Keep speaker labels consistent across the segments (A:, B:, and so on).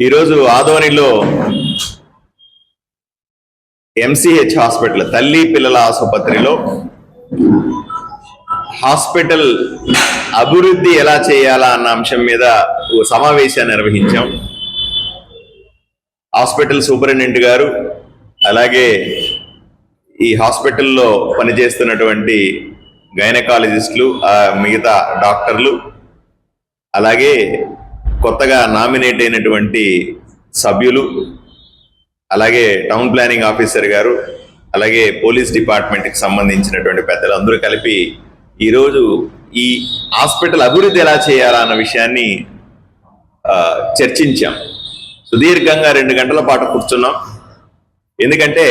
A: ఈరోజు ఆదోనిలో MCh hospital తల్లి పిల్లల ఆసుపత్రిలో హాస్పిటల్ అభివృద్ధి ఎలా చేయాలా అన్న అంశం మీద ఓ సమావేశాన్ని నిర్వహించాం. హాస్పిటల్ సూపరింటెండెంట్ గారు అలాగే ఈ హాస్పిటల్లో పనిచేస్తున్నటువంటి గైనకాలజిస్టులు మిగతా డాక్టర్లు అలాగే కొత్తగా నామినేట్ అయినటువంటి సభ్యులు అలాగే టౌన్ ప్లానింగ్ ఆఫీసర్ గారు అలాగే పోలీస్ డిపార్ట్మెంట్కి సంబంధించినటువంటి పెద్దలు అందరూ కలిపి ఈరోజు ఈ హాస్పిటల్ అభివృద్ధి ఎలా చేయాలా అన్న విషయాన్ని చర్చించాం. సుదీర్ఘంగా రెండు గంటల పాటు కూర్చున్నాం. ఎందుకంటే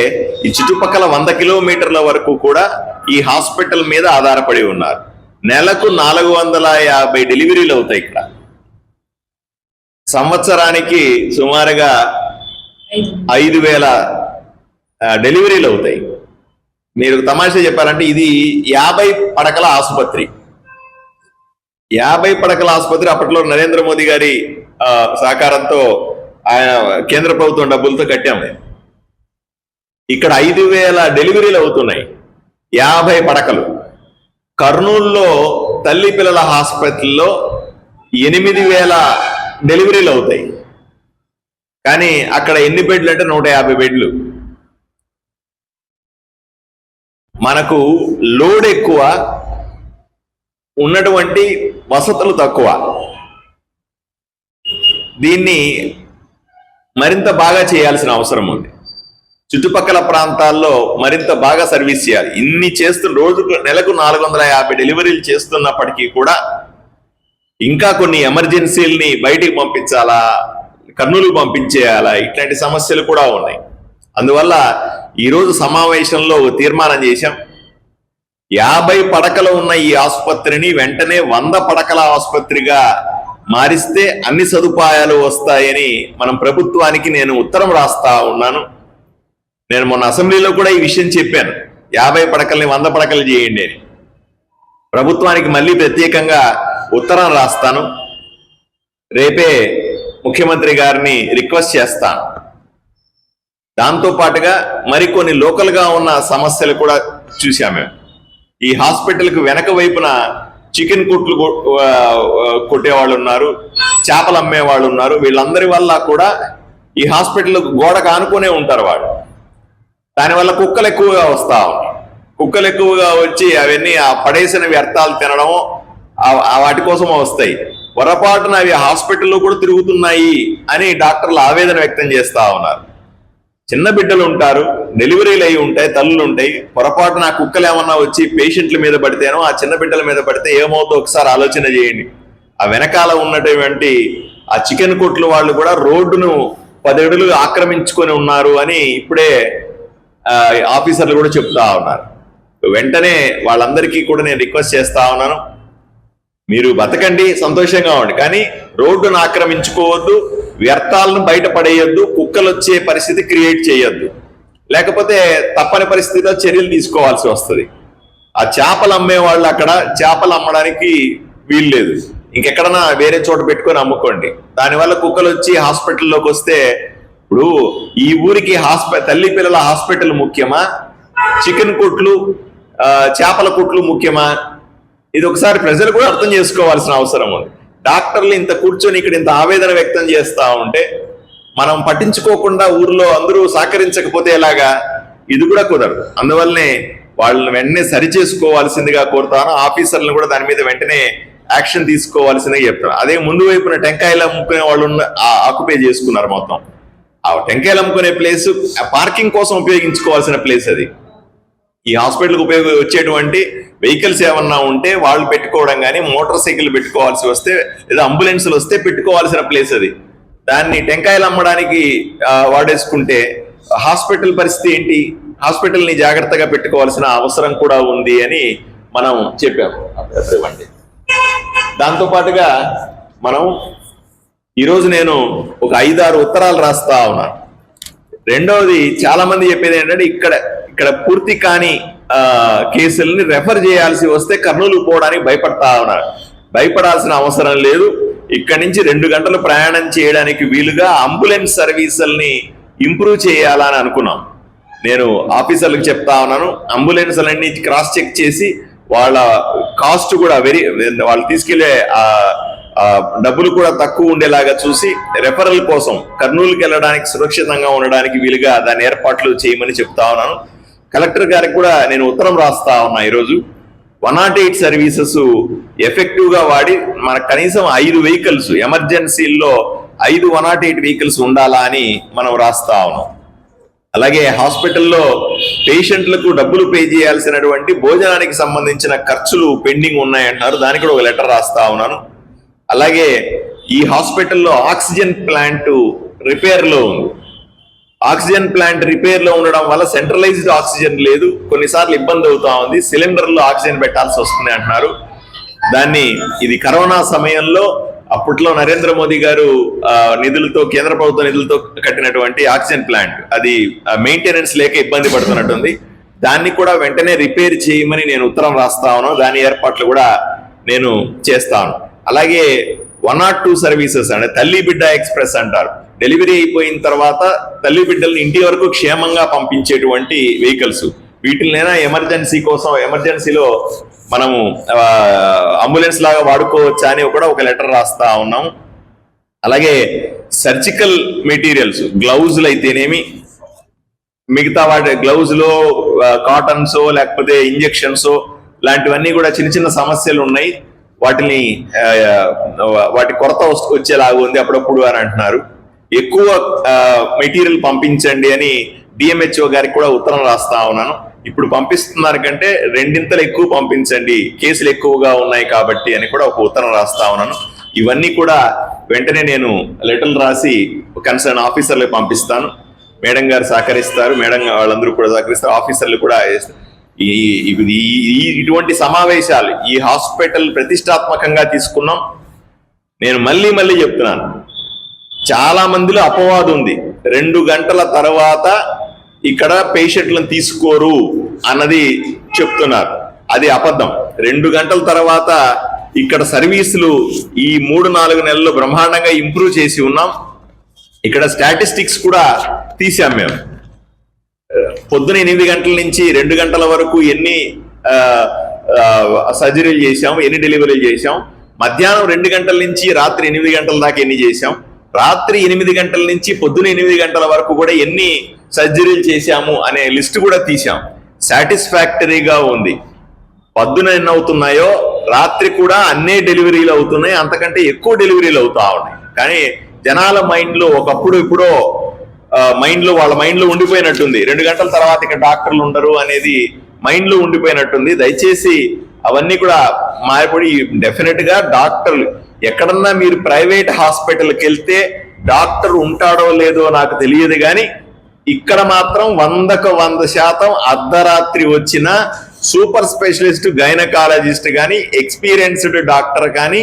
A: ఈ చుట్టుపక్కల వంద కిలోమీటర్ల వరకు కూడా ఈ హాస్పిటల్ మీద ఆధారపడి ఉన్నారు. నెలకు నాలుగు వందల యాభై డెలివరీలు అవుతాయి ఇక్కడ. సంవత్సరానికి సుమారుగా ఐదు వేల డెలివరీలు అవుతాయి. మీరు తమాషా చెప్పాలంటే ఇది యాభై పడకల ఆసుపత్రి. యాభై పడకల ఆసుపత్రి అప్పట్లో నరేంద్ర మోదీ గారి సహకారంతో ఆయన కేంద్ర ప్రభుత్వం డబ్బులతో కట్టాము ఇక్కడ ఐదు వేల డెలివరీలు అవుతున్నాయి. యాభై పడకలు. కర్నూలులో తల్లి పిల్లల హాస్పిటల్లో ఎనిమిది వేల డెలివరీలు అవుతాయి. కానీ అక్కడ ఎన్ని బెడ్లు అంటే నూట యాభై బెడ్లు. మనకు లోడ్ ఎక్కువ ఉన్నటువంటి వసతులు తక్కువ. దీన్ని మరింత బాగా చేయాల్సిన అవసరం ఉంది. చుట్టుపక్కల ప్రాంతాల్లో మరింత బాగా సర్వీస్ చేయాలి. ఇన్ని చేస్తున్న రోజుకు నెలకు నాలుగు వందల యాభై డెలివరీలు చేస్తున్నప్పటికీ కూడా ఇంకా కొన్ని ఎమర్జెన్సీల్ని బయటికి పంపించాలా? కర్నూలు పంపించేయాలా ఇట్లాంటి సమస్యలు కూడా ఉన్నాయి. అందువల్ల ఈరోజు సమావేశంలో తీర్మానం చేశాం. యాభై పడకలు ఉన్న ఈ ఆసుపత్రిని వెంటనే వంద పడకల ఆసుపత్రిగా మారిస్తే అన్ని సదుపాయాలు వస్తాయని మనం ప్రభుత్వానికి నేను ఉత్తరం రాస్తా ఉన్నాను. నేను మొన్న అసెంబ్లీలో కూడా ఈ విషయం చెప్పాను. యాభై పడకల్ని వంద పడకలు చేయండి అని. ప్రభుత్వానికి మళ్ళీ ప్రత్యేకంగా ఉత్తరం రాస్తాను. రేపే ముఖ్యమంత్రి గారిని రిక్వెస్ట్ చేస్తాను దాంతో పాటుగా మరికొన్ని లోకల్గా ఉన్న సమస్యలు కూడా చూసాము ఈ హాస్పిటల్కి వెనక వైపున చికెన్ కుట్లు కొట్టేవాళ్ళు ఉన్నారు చేపలు అమ్మే వాళ్ళు ఉన్నారు. వీళ్ళందరి వల్ల కూడా ఈ హాస్పిటల్ గోడకు ఆనుకునే ఉంటారు వాళ్ళు. దానివల్ల కుక్కలు ఎక్కువగా వస్తా ఉన్నాయి. కుక్కలు ఎక్కువగా వచ్చి అవన్నీ ఆ పడేసిన వ్యర్థాలు తినడం వాటి కోసం వస్తాయి. పొరపాటున అవి హాస్పిటల్లో కూడా తిరుగుతున్నాయి అని డాక్టర్లు ఆవేదన వ్యక్తం చేస్తా ఉన్నారు. చిన్న బిడ్డలు ఉంటారు డెలివరీలు అయి ఉంటాయి తల్లులు ఉంటాయి. పొరపాటున ఆ కుక్కలు ఏమన్నా వచ్చి పేషెంట్ల మీద పడితేనో ఆ చిన్న బిడ్డల మీద పడితే ఏమవుతుందో ఒకసారి ఆలోచన చేయండి. ఆ వెనకాల ఉన్నటువంటి ఆ చికెన్ కొట్లు వాళ్ళు కూడా రోడ్డును పదేడులు ఆక్రమించుకొని ఉన్నారు అని ఇప్పుడే ఆఫీసర్లు కూడా చెప్తా ఉన్నారు. వెంటనే వాళ్ళందరికీ కూడా నేను రిక్వెస్ట్ చేస్తా ఉన్నాను. మీరు బతకండి సంతోషంగా ఉండి కానీ రోడ్డును ఆక్రమించుకోవద్దు వ్యర్థాలను బయట పడేయొద్దు కుక్కలు వచ్చే పరిస్థితి క్రియేట్ చేయొద్దు. లేకపోతే తప్పని పరిస్థితిలో చర్యలు తీసుకోవాల్సి వస్తుంది. ఆ చేపలు అమ్మే వాళ్ళు అక్కడ చేపలు అమ్మడానికి వీలు లేదు ఇంకెక్కడన్నా వేరే చోట పెట్టుకొని అమ్ముకోండి. దానివల్ల కుక్కలు వచ్చి హాస్పిటల్లోకి వస్తే ఇప్పుడు ఈ ఊరికి హాస్పిటల్ తల్లి పిల్లల హాస్పిటల్ ముఖ్యమా? చికెన్ కొట్లు చేపల కొట్లు ముఖ్యమా? ఇది ఒకసారి ప్రజలు కూడా అర్థం చేసుకోవాల్సిన అవసరం ఉంది. డాక్టర్లు ఇంత కూర్చొని ఇక్కడ ఇంత ఆవేదన వ్యక్తం చేస్తూ ఉంటే మనం పట్టించుకోకుండా ఊర్లో అందరూ సహకరించకపోతే ఎలాగా? ఇది కూడా కుదరదు. అందువల్లనే వాళ్ళని వెంటనే సరి చేసుకోవాల్సిందిగా కోరుతాను. ఆఫీసర్లను కూడా దాని మీద వెంటనే యాక్షన్ తీసుకోవాల్సిందిగా చెప్తాను అదే ముందు వైపున టెంకాయలు అమ్ముకునే వాళ్ళు ఆ- ఆక్యుపై చేసుకున్నారు మొత్తం. ఆ టెంకాయలు అమ్ముకునే ప్లేస్ పార్కింగ్ కోసం ఉపయోగించుకోవాల్సిన ప్లేస్ అది. ఈ హాస్పిటల్కి ఉపయోగ వచ్చేటువంటి వెహికల్స్ ఏమన్నా ఉంటే వాళ్ళు పెట్టుకోవడం కానీ మోటార్ సైకిల్ పెట్టుకోవాల్సి వస్తే లేదా అంబులెన్స్లు వస్తే పెట్టుకోవాల్సిన ప్లేస్ అది. దాన్ని టెంకాయలు అమ్మడానికి వాడేసుకుంటే హాస్పిటల్ పరిస్థితి ఏంటి? హాస్పిటల్ని జాగ్రత్తగా పెట్టుకోవాల్సిన అవసరం కూడా ఉంది అని మనం చెప్పాము. ఇవ్వండి దాంతో పాటుగా మనం ఈరోజు నేను ఒక ఐదారు ఉత్తరాలు రాస్తా ఉన్నాను రెండవది చాలా మంది చెప్పేది ఏంటంటే ఇక్కడ ఇక్కడ పూర్తి కాని కేసుల్ని రెఫర్ చేయాల్సి వస్తే కర్నూలు పోవడానికి భయపడతా ఉన్నారు. భయపడాల్సిన అవసరం లేదు. ఇక్కడి నుంచి రెండు గంటలు ప్రయాణం చేయడానికి వీలుగా అంబులెన్స్ సర్వీసుల్ని ఇంప్రూవ్ చేయాలని అనుకున్నాం. నేను ఆఫీసర్లకు చెప్తా ఉన్నాను అంబులెన్స్లన్నీ క్రాస్ చెక్ చేసి వాళ్ళ కాస్ట్ కూడా వెరీ వాళ్ళు తీసుకెళ్ళే డబ్బులు కూడా తక్కువ ఉండేలాగా చూసి రెఫరల్ కోసం కర్నూలుకి వెళ్ళడానికి సురక్షితంగా ఉండడానికి వీలుగా దాని ఏర్పాట్లు చేయమని చెప్తా ఉన్నాను. కలెక్టర్ గారికి కూడా నేను ఉత్తరం రాస్తా ఉన్నా ఈరోజు. వన్ నాట్ ఎయిట్ సర్వీసెస్ ఎఫెక్టివ్గా వాడి మన కనీసం ఐదు వెహికల్స్ ఎమర్జెన్సీల్లో ఐదు వన్ నాట్ ఎయిట్ వెహికల్స్ ఉండాలా అని మనం రాస్తా ఉన్నాం. అలాగే హాస్పిటల్లో పేషెంట్లకు డబ్బులు పే చేయాల్సినటువంటి భోజనానికి సంబంధించిన ఖర్చులు పెండింగ్ ఉన్నాయంటున్నారు. దానికి కూడా ఒక లెటర్ రాస్తా ఉన్నాను. అలాగే ఈ హాస్పిటల్లో ఆక్సిజన్ ప్లాంట్ రిపేర్లో ఉంది. ఆక్సిజన్ ప్లాంట్ రిపేర్లో ఉండడం వల్ల సెంట్రలైజ్డ్ ఆక్సిజన్ లేదు. కొన్నిసార్లు ఇబ్బంది అవుతా ఉంది. సిలిండర్లో ఆక్సిజన్ పెట్టాల్సి వస్తుంది అంటున్నారు. దాన్ని ఇది కరోనా సమయంలో అప్పట్లో నరేంద్ర మోదీ గారు నిధులతో కేంద్ర ప్రభుత్వ నిధులతో కట్టినటువంటి ఆక్సిజన్ ప్లాంట్. అది మెయింటెనెన్స్ లేక ఇబ్బంది పడుతున్నట్టుంది. దాన్ని కూడా వెంటనే రిపేర్ చేయమని నేను ఉత్తరం రాస్తా ఉన్నాను. దాని ఏర్పాట్లు కూడా నేను చేస్తాను. అలాగే వన్ నాట్ టూ సర్వీసెస్ అంటే తల్లి బిడ్డ ఎక్స్ప్రెస్ అంటారు. డెలివరీ అయిపోయిన తర్వాత తల్లి బిడ్డల్ని ఇంటి వరకు క్షేమంగా పంపించేటువంటి వెహికల్స్. వీటినైనా ఎమర్జెన్సీ కోసం ఎమర్జెన్సీలో మనము అంబులెన్స్ లాగా వాడుకోవచ్చా అని కూడా ఒక లెటర్ రాస్తా ఉన్నాం. అలాగే సర్జికల్ మెటీరియల్స్ గ్లౌజులు అయితేనేమి మిగతా వాటి గ్లౌజ్లో కాటన్సో లేకపోతే ఇంజెక్షన్స్ లాంటివన్నీ కూడా చిన్న చిన్న సమస్యలు ఉన్నాయి వాటిని వాటి కొరత వస్తు- వచ్చేలాగా ఉంది అప్పుడప్పుడు అని అంటున్నారు. ఎక్కువ మెటీరియల్ పంపించండి అని డిఎంహెచ్ఓ గారికి కూడా ఉత్తరం రాస్తా ఉన్నాను. ఇప్పుడు పంపిస్తున్నారు కంటే రెండింతలు ఎక్కువ పంపించండి. కేసులు ఎక్కువగా ఉన్నాయి కాబట్టి అని కూడా ఒక ఉత్తరం రాస్తా ఉన్నాను. ఇవన్నీ కూడా వెంటనే నేను లెటర్లు రాసి కన్సర్న్ ఆఫీసర్లకు పంపిస్తాను. మేడం గారు సహకరిస్తారు. మేడం వాళ్ళందరూ కూడా సహకరిస్తారు. ఆఫీసర్లు కూడా ఇటువంటి సమావేశాలు ఈ హాస్పిటల్ ప్రతిష్టాత్మకంగా తీసుకున్నాం. నేను మళ్ళీ మళ్ళీ చెప్తున్నాను. చాలా మందిలో అపవాదు ఉంది. రెండు గంటల తర్వాత ఇక్కడ పేషెంట్లను తీసుకోరు అన్నది చెప్తున్నారు. అది అబద్ధం. రెండు గంటల తర్వాత ఇక్కడ సర్వీసులు ఈ మూడు నాలుగు నెలలు బ్రహ్మాండంగా ఇంప్రూవ్ చేసి ఉన్నాం. ఇక్కడ స్టాటిస్టిక్స్ కూడా తీసాం మేము. పొద్దున ఎనిమిది గంటల నుంచి రెండు గంటల వరకు ఎన్ని సర్జరీలు చేశాం ఎన్ని డెలివరీలు చేశాం. మధ్యాహ్నం రెండు గంటల నుంచి రాత్రి ఎనిమిది గంటల దాకా ఎన్ని చేశాం. రాత్రి ఎనిమిది గంటల నుంచి పొద్దున ఎనిమిది గంటల వరకు కూడా ఎన్ని సర్జరీలు చేశాము అనే లిస్ట్ కూడా తీసాం సాటిస్ఫాక్టరీగా ఉంది. పొద్దున ఎన్ని అవుతున్నాయో రాత్రి కూడా అన్నే డెలివరీలు అవుతున్నాయి అంతకంటే ఎక్కువ డెలివరీలు అవుతా ఉన్నాయి. కానీ జనాల మైండ్లో ఒకప్పుడు ఇప్పుడో మైండ్లో వాళ్ళ మైండ్లో ఉండిపోయినట్టుంది. రెండు గంటల తర్వాత ఇక్కడ డాక్టర్లు ఉండరు అనేది మైండ్లో ఉండిపోయినట్టుంది. దయచేసి అవన్నీ కూడా మారిపడి డెఫినెట్గా డాక్టర్లు ఎక్కడన్నా మీరు ప్రైవేట్ హాస్పిటల్కి వెళ్తే డాక్టర్ ఉంటాడో లేదో నాకు తెలియదు కానీ ఇక్కడ మాత్రం వందకు వంద శాతం అర్ధరాత్రి వచ్చిన సూపర్ స్పెషలిస్ట్ గైనకాలజిస్ట్ కానీ ఎక్స్పీరియన్స్డ్ డాక్టర్ కానీ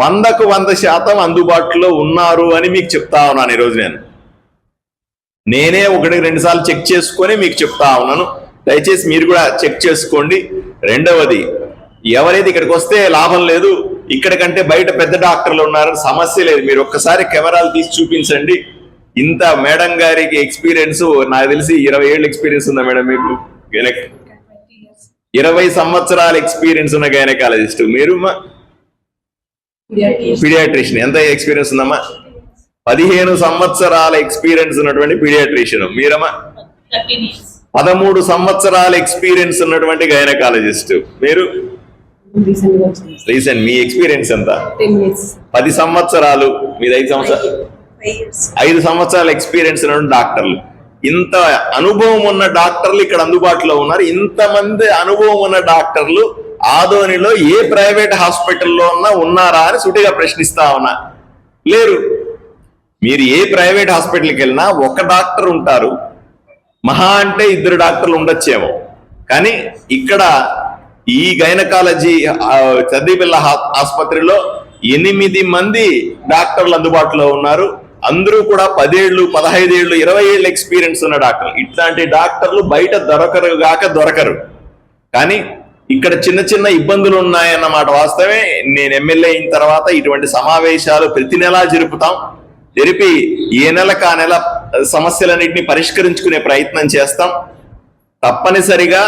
A: వందకు వంద శాతం అందుబాటులో ఉన్నారు అని మీకు చెప్తా ఉన్నాను ఈరోజు నేను. నేనే ఒకటి రెండు సార్లు చెక్ చేసుకొని మీకు చెప్తా ఉన్నాను. దయచేసి మీరు కూడా చెక్ చేసుకోండి. రెండవది ఎవరైతే ఇక్కడికి వస్తే లాభం లేదు ఇక్కడ కంటే బయట పెద్ద డాక్టర్లు ఉన్నారు సమస్య లేదు. మీరు ఒక్కసారి కెమెరాలు తీసి చూపించండి. ఇంత మేడం గారికి ఎక్స్పీరియన్స్ నాకు తెలిసి ఇరవై ఏళ్ళు ఎక్స్పీరియన్స్ ఉందా మేడం మీకు? ఇరవై సంవత్సరాల ఎక్స్పీరియన్స్ ఉన్న గైనకాలజిస్ట్ మీరు పీడియాట్రిషియన్ ఎంత ఎక్స్పీరియన్స్ ఉందమ్మా? పదిహేను సంవత్సరాల ఎక్స్పీరియన్స్ ఉన్నటువంటి పీడియాట్రిషియన్ మీరమ్మా? పదమూడు సంవత్సరాల ఎక్స్పీరియన్స్ ఉన్నటువంటి గైనకాలజిస్ట్ మీరు?
B: రీసెంట్
A: మీ ఎక్స్పీరియన్స్ ఎంత? పది సంవత్సరాలు. మీది ఐదు సంవత్సరాలు. ఐదు సంవత్సరాల ఎక్స్పీరియన్స్ ఉన్న డాక్టర్లు. ఇంత అనుభవం ఉన్న డాక్టర్లు ఇక్కడ అందుబాటులో ఉన్నారు. ఇంతమంది అనుభవం ఉన్న డాక్టర్లు ఆదోనిలో ఏ ప్రైవేట్ హాస్పిటల్లో ఉన్నా ఉన్నారా అని సుటిగా ప్రశ్నిస్తా ఉన్నా. లేరు. మీరు ఏ ప్రైవేట్ హాస్పిటల్కి వెళ్ళినా ఒక డాక్టర్ ఉంటారు. మహా అంటే ఇద్దరు డాక్టర్లు ఉండొచ్చేమో. కానీ ఇక్కడ ఈ గైనకాలజీ చదివిపిల్ల ఆసుపత్రిలో ఎనిమిది మంది డాక్టర్లు అందుబాటులో ఉన్నారు. అందరూ కూడా పదేళ్ళు పదహైదేళ్ళు ఇరవై ఏళ్ళు ఎక్స్పీరియన్స్ ఉన్న డాక్టర్లు. ఇట్లాంటి డాక్టర్లు బయట దొరకరు గాక దొరకరు. కానీ ఇక్కడ చిన్న చిన్న ఇబ్బందులు ఉన్నాయన్నమాట వాస్తవే నేను ఎమ్మెల్యే అయిన తర్వాత ఇటువంటి సమావేశాలు ప్రతి నెలా జరుపుతాం. జరిపి ఏ నెలకు ఆ నెల సమస్యలన్నింటినీ పరిష్కరించుకునే ప్రయత్నం చేస్తాం. తప్పనిసరిగా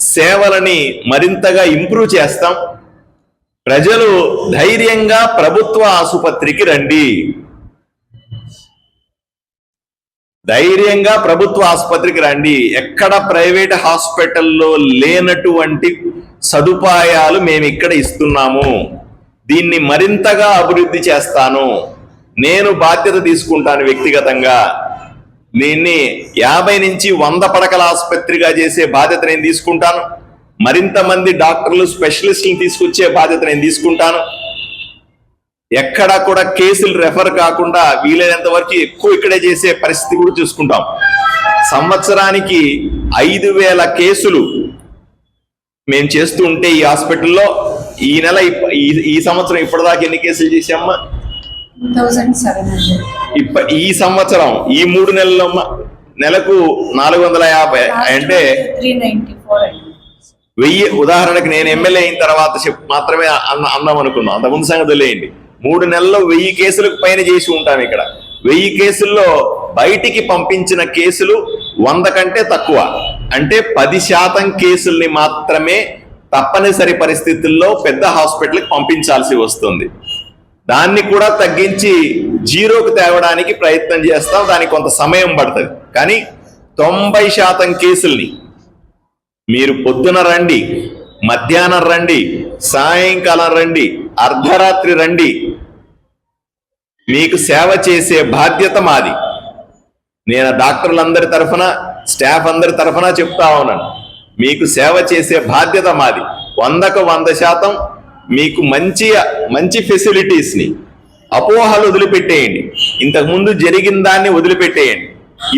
A: సేవలని మరింతగా ఇంప్రూవ్ చేస్తాం. ప్రజలు ధైర్యంగా ప్రభుత్వ ఆసుపత్రికి రండి. ధైర్యంగా ప్రభుత్వ ఆసుపత్రికి రండి. ఎక్కడ ప్రైవేట్ హాస్పిటల్లో లేనటువంటి సదుపాయాలు మేము ఇక్కడ ఇస్తున్నాము. దీన్ని మరింతగా అభివృద్ధి చేస్తాను. నేను బాధ్యత తీసుకుంటాను వ్యక్తిగతంగా. దీన్ని యాభై నుంచి వంద పడకల ఆసుపత్రిగా చేసే బాధ్యత నేను తీసుకుంటాను. మరింత మంది డాక్టర్లు స్పెషలిస్టులు తీసుకొచ్చే బాధ్యత నేను తీసుకుంటాను. ఎక్కడా కూడా కేసులు రెఫర్ కాకుండా వీలైనంత వరకు ఎక్కువ ఇక్కడే చేసే పరిస్థితి కూడా చూసుకుంటాం. సంవత్సరానికి ఐదు వేల కేసులు మేము చేస్తూ ఉంటే ఈ హాస్పిటల్లో ఈ నెల ఈ- ఈ సంవత్సరం ఇప్పటిదాకా ఎన్ని కేసులు చేసామ్మా ఈ సంవత్సరం ఈ మూడు నెలల్లో మ- నెలకు నాలుగు వందల యాభై అంటే వెయ్యి ఉదాహరణకు నేను ఎమ్మెల్యే అయిన తర్వాత మాత్రమే అన్న అందాం అనుకున్నాం. అంత ముందు సంగతి లేండి మూడు నెలల్లో వెయ్యి కేసులకు పైన చేసి ఉంటాం ఇక్కడ. వెయ్యి కేసుల్లో బయటికి పంపించిన కేసులు వంద కంటే తక్కువ. అంటే పది శాతం కేసుల్ని మాత్రమే తప్పనిసరి పరిస్థితుల్లో పెద్ద హాస్పిటల్కి పంపించాల్సి వస్తుంది. దాన్ని కూడా తగ్గించి జీరోకు తేవడానికి ప్రయత్నం చేస్తాం. దానికి కొంత సమయం పడుతుంది. కానీ తొంభై శాతం కేసుల్ని మీరు పొద్దున రండి మధ్యాహ్నం రండి సాయంకాలం రండి అర్ధరాత్రి రండి. మీకు సేవ చేసే బాధ్యత మాది. నేను డాక్టర్లందరి తరఫున స్టాఫ్ అందరి తరఫున చెప్తా ఉన్నాను. మీకు సేవ చేసే బాధ్యత మాది. వందకు వంద శాతం మీకు మంచి మంచి ఫెసిలిటీస్ని అపోహలు వదిలిపెట్టేయండి. ఇంతకుముందు జరిగిన దాన్ని వదిలిపెట్టేయండి.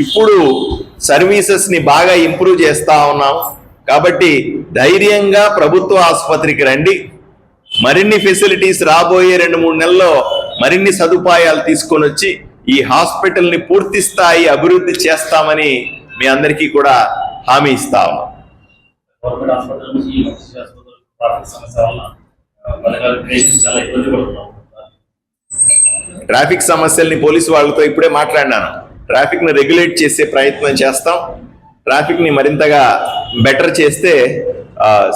A: ఇప్పుడు సర్వీసెస్ని బాగా ఇంప్రూవ్ చేస్తా ఉన్నాం. కాబట్టి ధైర్యంగా ప్రభుత్వ ఆసుపత్రికి రండి. మరిన్ని ఫెసిలిటీస్ రాబోయే రెండు మూడు నెలల్లో మరిన్ని సదుపాయాలు తీసుకొని వచ్చి ఈ హాస్పిటల్ని పూర్తి స్థాయి అభివృద్ధి చేస్తామని మీ అందరికీ కూడా హామీ ఇస్తా ఉన్నాం.
C: ట్రాఫిక్ పేషెంట్స్ చాలా ఇబ్బంది పడుతున్నాం.
A: ట్రాఫిక్ సమస్యల్ని పోలీసు వాళ్ళతో ఇప్పుడే మాట్లాడినాను. ట్రాఫిక్ని రెగ్యులేట్ చేసే ప్రయత్నం చేస్తాం. ట్రాఫిక్ని మరింతగా బెటర్ చేస్తే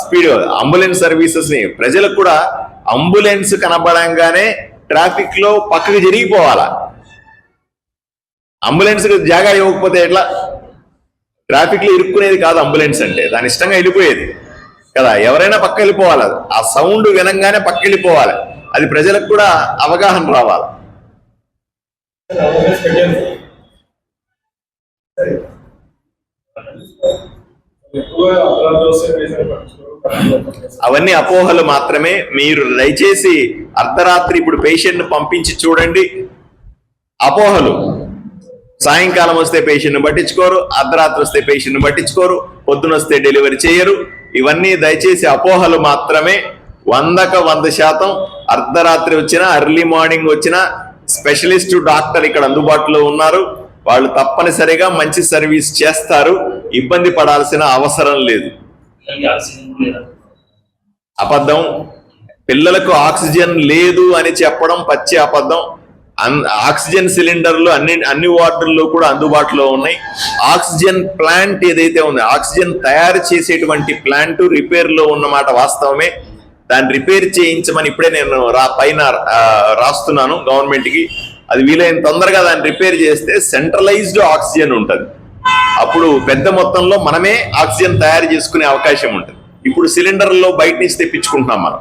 A: స్పీడ్ అంబులెన్స్ సర్వీసెస్ని ప్రజలకు కూడా అంబులెన్స్ కనబడంగానే ట్రాఫిక్లో పక్కకి జరిగిపోవాలా? అంబులెన్స్ జాగా ఇవ్వకపోతే ఎట్లా? ట్రాఫిక్లో ఇరుక్కునేది కాదు అంబులెన్స్ అంటే. దాని ఇష్టంగా వెళ్ళిపోయేది. కదా ఎవరైనా పక్క వెళ్ళిపోవాలి ఆ సౌండ్ వినంగానే పక్క వెళ్ళిపోవాలి అది ప్రజలకు కూడా అవగాహన రావాలి. అవన్నీ అపోహలు మాత్రమే. మీరు దయచేసి అర్ధరాత్రి ఇప్పుడు పేషెంట్ పంపించి చూడండి. అపోహలు. సాయంకాలం వస్తే పేషెంట్ను పట్టించుకోరు అర్ధరాత్రి వస్తే పేషెంట్ను పట్టించుకోరు పొద్దున వస్తే డెలివరీ చేయరు. ఇవన్నీ దయచేసి అపోహలు మాత్రమే. వందక వంద శాతం అర్ధరాత్రి వచ్చినా అర్లీ మార్నింగ్ వచ్చినా స్పెషలిస్ట్ డాక్టర్ ఇక్కడ అందుబాటులో ఉన్నారు. వాళ్ళు తప్పనిసరిగా మంచి సర్వీస్ చేస్తారు. ఇబ్బంది పడాల్సిన అవసరం లేదు. అబద్ధం. పిల్లలకు ఆక్సిజన్ లేదు అని చెప్పడం పచ్చి అబద్ధం. ఆక్సిజన్ సిలిండర్లు అన్ని అన్ని వార్డుల్లో కూడా అందుబాటులో ఉన్నాయి. ఆక్సిజన్ ప్లాంట్ ఏదైతే ఉందో ఆక్సిజన్ తయారు చేసేటువంటి ప్లాంట్ రిపేర్లో ఉన్నమాట వాస్తవమే. దాన్ని రిపేర్ చేయించమని ఇప్పుడే నేను రా పైన రాస్తున్నాను గవర్నమెంట్కి. అది వీలైన తొందరగా దాన్ని రిపేర్ చేస్తే సెంట్రలైజ్డ్ ఆక్సిజన్ ఉంటుంది. అప్పుడు పెద్ద మొత్తంలో మనమే ఆక్సిజన్ తయారు చేసుకునే అవకాశం ఉంటుంది. ఇప్పుడు సిలిండర్లో బయట నుంచి తెప్పించుకుంటున్నాం మనం.